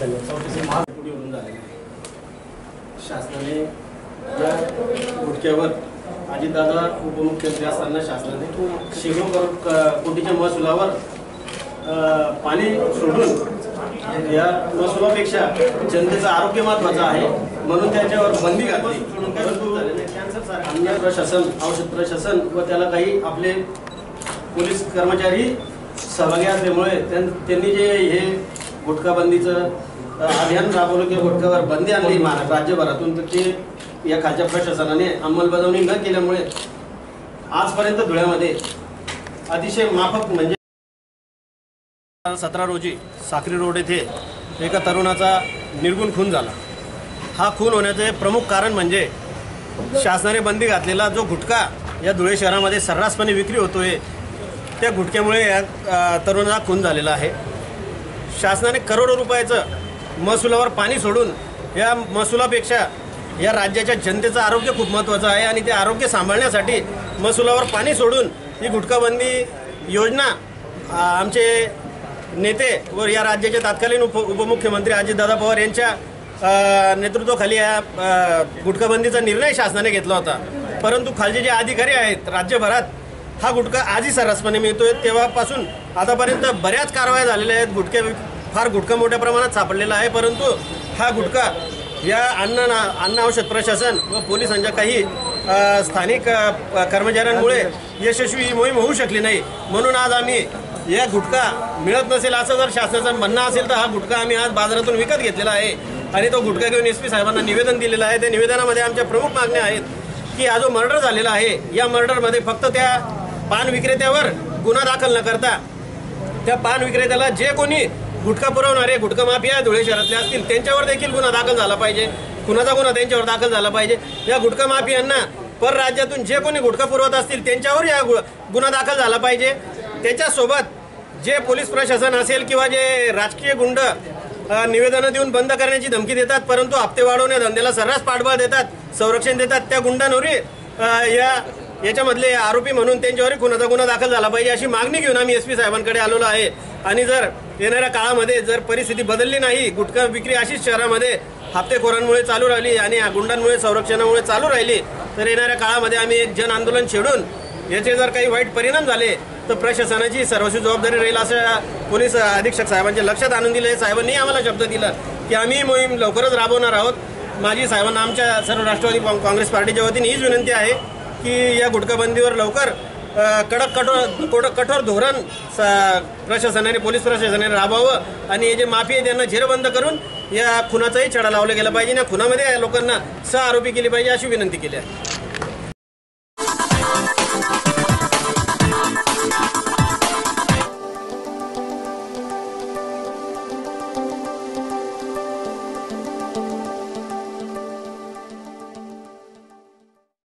चौथीचे महाग महापुढीवरून झालेली आहे शासनाने या गुटक्यावर अजितदादा उपमुख्यमंत्री असताना शासनाने शेकडो करोड कोटीच्या महसुलावर पाणी सोडून या महसुलापेक्षा जनतेचं आरोग्य महत्वाचं आहे म्हणून त्याच्यावर बंदी घातली. परंतु अन्न प्रशासन औषध प्रशासन व त्याला काही आपले पोलीस कर्मचारी सहभागी असल्यामुळे त्यां- त्यांनी जे हे गुटखा बंदीचं अभियान राबवलं किंवा गुटख्यावर बंदी आणली महाराष्ट्र राज्यभरातून तर ते या खालच्या प्रशासनाने अंमलबजावणी न केल्यामुळे आजपर्यंत धुळ्यामध्ये अतिशय माफक म्हणजे सतरा रोजी साखरी रोड येथे एका तरुणाचा निर्गुण खून झाला. हा खून होण्याचे प्रमुख कारण म्हणजे शासनाने बंदी घातलेला जो गुटखा या धुळे शहरामध्ये सर्रासपणे विक्री होतोय त्या गुटख्यामुळे या अ, तरुणाचा खून झालेला आहे. शासनाने करोडो रुपयाचं महसुलावर पाणी सोडून या महसुलापेक्षा या राज्याच्या जनतेचं आरोग्य खूप महत्त्वाचं आहे आणि ते आरोग्य सांभाळण्यासाठी महसुलावर पाणी सोडून ही गुटखाबंदी योजना आमचे नेते व या राज्याचे तत्कालीन उप उपमुख्यमंत्री अजितदादा पवार यांच्या नेतृत्वाखाली या गुटखाबंदीचा निर्णय शासनाने घेतला होता. परंतु खालचे जे अधिकारी आहेत राज्यभरात हा गुटखा आजही सर्रासपणे मिळतोय. तेव्हापासून आतापर्यंत बऱ्याच कारवाया झालेल्या आहेत. गुटखे फार गुटखा मोठ्या प्रमाणात सापडलेला आहे परंतु हा गुटखा या अन्न ना अन्न औषध प्रशासन व पोलिसांच्या काही स्थानिक कर्मचाऱ्यांमुळे यशस्वी ही मोहीम होऊ शकली नाही. म्हणून आज आम्ही या गुटखा मिळत नसेल असं जर शासनाचं म्हणणं असेल तर हा गुटखा आम्ही आज बाजारातून विकत घेतलेला आहे. आणि तो गुटखा घेऊन एस पी साहेबांना निवेदन दिलेलं आहे. त्या निवेदनामध्ये आमच्या प्रमुख मागण्या आहेत की हा जो मर्डर झालेला आहे या मर्डरमध्ये फक्त त्या पान विक्रेत्यावर गुन्हा दाखल न करता त्या पान विक्रेत्याला जे कोणी गुटखा पुरवणारे गुटखा माफिया धुळे शहरातले असतील त्यांच्यावर देखील गुन्हा दाखल झाला पाहिजे. कुणाचा गुन्हा त्यांच्यावर दाखल झाला पाहिजे. या गुटखा माफियांना परराज्यातून जे कोणी गुटखा पुरवत असतील त्यांच्यावर या गु- गुन्हा दाखल झाला पाहिजे. त्याच्यासोबत जे पोलीस प्रशासन असेल किंवा जे राजकीय गुंड निवेदनं देऊन बंद करण्याची धमकी देतात परंतु हप्ते वाढवण्या धंद्याला सर्रास पाठबळ देतात संरक्षण देतात त्या गुंडांवरही या याच्यामधले आरोपी म्हणून त्यांच्यावर खुनाचा गुन्हा दाखल झाला पाहिजे अशी मागणी घेऊन आम्ही एस पी साहेबांकडे आलेलो आहे. आणि जर येणाऱ्या काळामध्ये जर परिस्थिती बदलली नाही गुटखा विक्री अशीच शहरामध्ये हप्तेखोरांमुळे चालू राहिली आणि गुंडांमुळे संरक्षणामुळे चालू राहिली तर येणाऱ्या काळामध्ये आम्ही एक जन आंदोलन छेडून याचे जर काही वाईट परिणाम झाले तर प्रशासनाची सर्वस्वी जबाबदारी राहील असं पोलीस अधीक्षक साहेबांच्या लक्षात आणून दिले साहेबांनी आम्हाला शब्द दिला की आम्ही ही मोहीम लवकरच राबवणार आहोत. माझी साहेबांना आमच्या सर्व राष्ट्रवादी काँग्रेस पार्टीच्या वतीने हीच विनंती आहे की या गुटखाबंदीवर लवकर कडक कठोर कडक कठोर धोरण स- प्रशासनाने पोलीस प्रशासनाने राबवावं आणि हे जे माफी आहे त्यांना झेरबंद करून या खुनाचाही छडा लावला गेला पाहिजे या खुनामध्ये या लोकांना सह आरोपी केली पाहिजे अशी विनंती केली आहे.